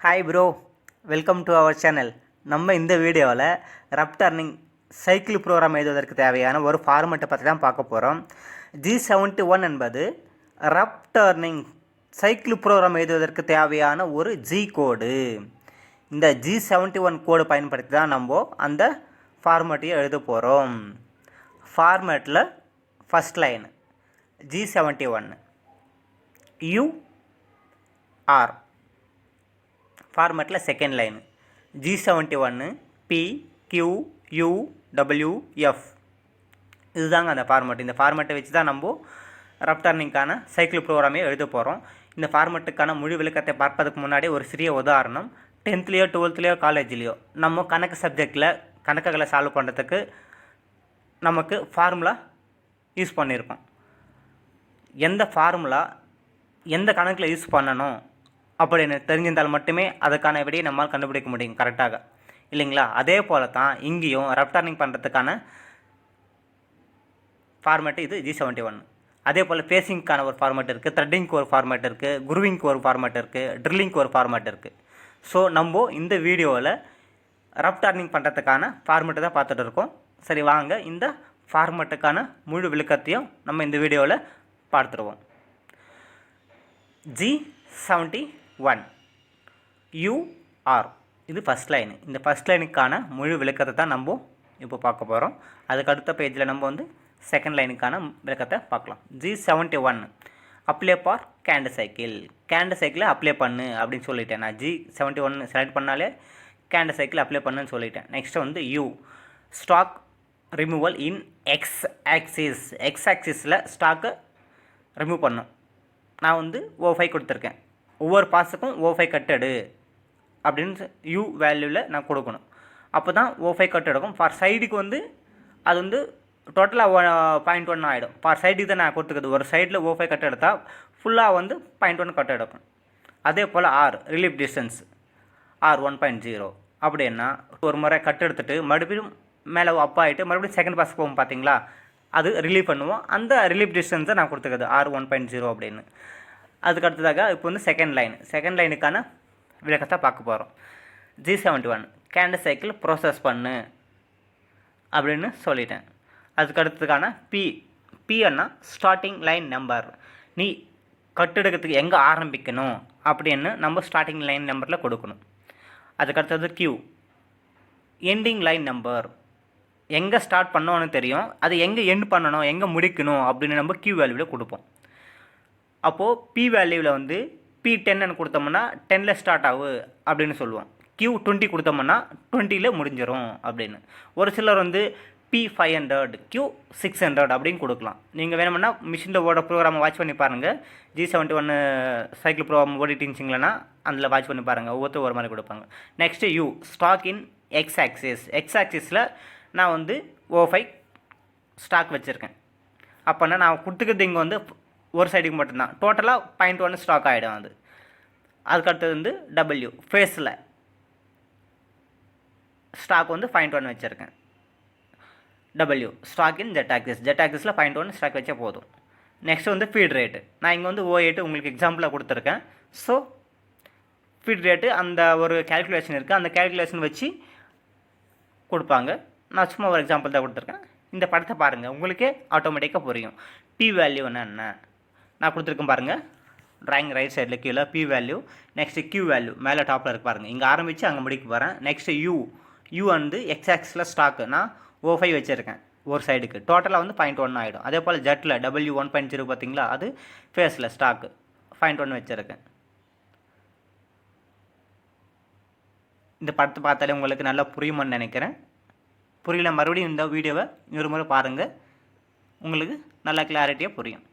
Hi bro welcome to our channel நம்ம இந்த வீடியோவில் ரப் டர்னிங் சைக்கிள் ப்ரோக்ராம் எழுதுவதற்கு தேவையான ஒரு ஃபார்மெட்டை பற்றி தான் பார்க்க போகிறோம் ஜி செவன்ட்டி ஒன் என்பது ரப் டர்னிங் சைக்கிள் ப்ரோக்ராம் எழுதுவதற்கு தேவையான ஒரு ஜி கோடு இந்த ஜி செவன்ட்டி ஒன் கோடு பயன்படுத்தி தான் நம்ம அந்த ஃபார்மெட்டையும் எழுத போகிறோம் ஃபார்மேட்டில் first line G seventy one U R ஃபார்மேட்டில் செகண்ட் லைன் ஜி செவன்ட்டி ஒன்று P Q U W F இதுதாங்க அந்த ஃபார்மேட் இந்த ஃபார்மேட்டை வச்சு தான் நம்ம ரப்டர்னிங்கான சைக்கிள் ப்ரோக்ராமே எழுத போகிறோம் இந்த ஃபார்மேட்டுக்கான முழு விளக்கத்தை பார்ப்பதுக்கு முன்னாடி ஒரு சிறிய உதாரணம். டென்த்லேயோ டுவெல்த்லேயோ காலேஜ்லேயோ நம்ம கணக்கு சப்ஜெக்டில் கணக்குகளை சால்வ் பண்ணுறதுக்கு நமக்கு ஃபார்முலா யூஸ் பண்ணியிருக்கோம் எந்த ஃபார்முலா எந்த கணக்கில் யூஸ் பண்ணணும்? அப்படின்னு தெரிஞ்சிருந்தால் மட்டுமே அதுக்கான விடையை நம்மால் கண்டுபிடிக்க முடியும் கரெக்டாக இல்லைங்களா? அதே போல தான் இங்கேயும் ரெப்டர்னிங் பண்ணுறதுக்கான ஃபார்மேட்டு இது ஜி செவன்ட்டி ஒன் அதே போல் ஃபேஸிங்க்கான ஒரு ஃபார்மேட் இருக்குது த்ரெட்டிங்க்கு ஒரு ஃபார்மேட் இருக்குது குருவிங்க்கு ஒரு ஃபார்மேட் இருக்குது ட்ரில்லிங்க்கு ஒரு ஃபார்மேட் இருக்குது ஸோ நம்ம இந்த வீடியோவில் ரப் டர்னிங் பண்ணுறதுக்கான ஃபார்மேட்டை தான் பார்த்துட்டு இருக்கோம். சரி வாங்க. இந்த ஃபார்மேட்டுக்கான முழு விளக்கத்தையும் நம்ம இந்த வீடியோவில் பார்த்துருவோம். G seventy one U R இது ஃபஸ்ட் லைன் இந்த ஃபஸ்ட் லைனுக்கான முழு விளக்கத்தை தான் நம்ம இப்போ பார்க்க போகிறோம் அதுக்கு அடுத்த பேஜில் நம்ம வந்து செகண்ட் லைனுக்கான விளக்கத்தை பார்க்கலாம். G seventy one apply for canned cycle canned சைக்கிளை அப்ளை பண்ணு அப்படின்னு சொல்லிட்டேன் நான். ஜி செவன்ட்டி ஒன் செலக்ட் பண்ணாலே கேண்டு சைக்கிள் அப்ளை பண்ணுன்னு சொல்லிட்டேன். நெக்ஸ்ட் வந்து U stock removal in X axis X ஆக்சிஸில் ஸ்டாக்கை ரிமூவ் பண்ணும் நான் வந்து ஓ ஃபைவ் கொடுத்துருக்கேன். ஒவ்வொரு பாஸுக்கும் ஓ ஃபைவ் கட்டடு அப்படின்னு யூ வேல்யூவில் நான் கொடுக்கணும். அப்போ தான் ஓ ஃபைவ் கட் எடுக்கும் ஃபார் சைடுக்கு வந்து அது வந்து டோட்டலாக பாயிண்ட் ஒன் ஆகிடும் ஃபார் சைடுக்கு தான் நான் கொடுத்துக்கிறது. ஒரு சைடில் ஓ ஃபைவ் கட் எடுத்தால் ஃபுல்லாக வந்து பாயிண்ட் ஒன் கட் எடுக்கும். அதே போல் R relief distance R one point zero அப்படின்னா ஒரு முறை கட் எடுத்துட்டு மறுபடியும் மேலே அப் ஆகிட்டு மறுபடியும் செகண்ட் பாஸ் போகும் பார்த்தீங்களா அது ரிலீவ் பண்ணுவோம். அந்த ரிலீஃப் டிஸ்டன்ஸை நான் கொடுத்துக்கிறது. ஆர் ஒன் பாயிண்ட் ஜீரோ அப்படின்னு. அதுக்கு அடுத்ததாக இப்போ வந்து செகண்ட் லைன் செகண்ட் லைனுக்கான விளக்கத்தை பார்க்க போகிறோம் G seventy one canned cycle process பண்ணு அப்படின்னு சொல்லிட்டேன். அதுக்கு அடுத்ததுக்கான பி பின்னா ஸ்டார்டிங் லைன் நம்பர் நீ கட்டெடுக்கிறதுக்கு எங்கே ஆரம்பிக்கணும் அப்படின்னு நம்ம ஸ்டார்டிங் லைன் நம்பரில் கொடுக்கணும். அதுக்கு அடுத்தது கியூ எண்டிங் லைன் நம்பர் எங்கே ஸ்டார்ட் பண்ணோன்னு தெரியும். அது எங்கே எண்ட் பண்ணணும் எங்கே முடிக்கணும் அப்படின்னு நம்ம கியூ வேல்யூவில் கொடுப்போம். அப்போது பி வேல்யூவில் வந்து பி டென்னு கொடுத்தோம்னா டென்னில் ஸ்டார்ட் ஆகு அப்படின்னு சொல்லுவோம். கியூ டுவெண்ட்டி கொடுத்தோம்னா டுவெண்ட்டியில் முடிஞ்சிடும் அப்படின்னு. ஒரு சிலர் வந்து P five hundred Q six hundred அப்படின்னு கொடுக்கலாம். நீங்கள் வேணும்னா மிஷினில் ஓட ப்ரோக்ராமை வாட்ச் பண்ணி பாருங்கள் ஜி செவன்ட்டி ஒன்று சைக்கிள் ப்ரோக்ராம் ஓடிட்டு இருந்துச்சிங்களா அதில் வாட்ச் பண்ணி பாருங்கள் ஒவ்வொருத்தரும் ஒரு மாதிரி கொடுப்பாங்க. Next U stock in X axis X ஆக்சிஸில் நான் வந்து ஓ ஃபைவ் ஸ்டாக் வச்சுருக்கேன். அப்போனா நான் கொடுத்துக்கிறது இங்கே வந்து ஒரு சைடுக்கு மட்டும்தான். டோட்டலாக பாயிண்ட் ஒன்று ஸ்டாக் ஆகிடும் அது. அதுக்கடுத்தது வந்து டபிள்யூ ஃபேஸில் ஸ்டாக் வந்து பாயிண்ட் ஒன் வச்சுருக்கேன். W stock in Z axis Z ஆக்சிஸில் point one stock வச்சே போதும். நெக்ஸ்ட் வந்து ஃபீட் ரேட்டு நான் இங்கே வந்து ஓ எயிட்டு உங்களுக்கு எக்ஸாம்பிளாக கொடுத்துருக்கேன். ஸோ ஃபீட் ரேட்டு அந்த ஒரு கேல்குலேஷன் இருக்குது அந்த கேல்குலேஷன் வச்சு கொடுப்பாங்க. நான் சும்மா ஒரு எக்ஸாம்பிள் தான் கொடுத்துருக்கேன். இந்த படத்தை பாருங்கள் உங்களுக்கே ஆட்டோமேட்டிக்காக புரியும். பி வேல்யூ என்ன நான் கொடுத்துருக்கேன் பாருங்கள் ட்ராயிங் ரைட் சைடில் கீழே P value next Q value மேலே டாப்பில் இருக்கு பாருங்கள் இங்கே ஆரம்பித்து அங்கே முடிக்க போகிறேன் நெக்ஸ்ட்டு யூ யூ வந்து எக்ஸாக்ஸில் ஸ்டாக்கு நான் ஓ ஃபைவ் வச்சுருக்கேன். ஒரு சைடுக்கு டோட்டலாக வந்து பாயிண்ட் ஒன் ஆகிடும் அதே போல் ஜெட்டில் டபிள்யூ ஒன் பாயிண்ட் ஜீரோ பார்த்தீங்களா? அது ஃபேஸில் ஸ்டாக்கு பாயிண்ட் ஒன் வச்சுருக்கேன். இந்த படத்தை பார்த்தாலே உங்களுக்கு நல்லா புரியுமான்னு நினைக்கிறேன். புரியல மறுபடியும் இந்த வீடியோவை இன்னொரு முறை பாருங்கள் உங்களுக்கு நல்லா கிளாரிட்டியாக புரியும்.